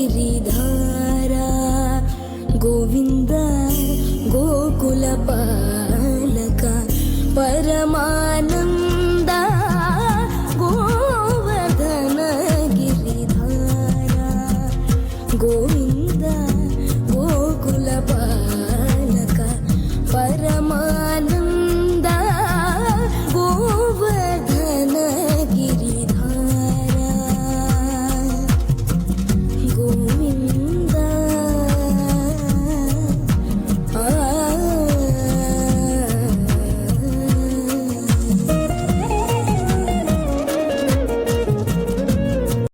ഗിരിധാര ഗോവിന്ദ ഗോകുലപാലക പരമാനന്ദ ഗോവർധന ഗിരിധാര ഗോവിന്ദ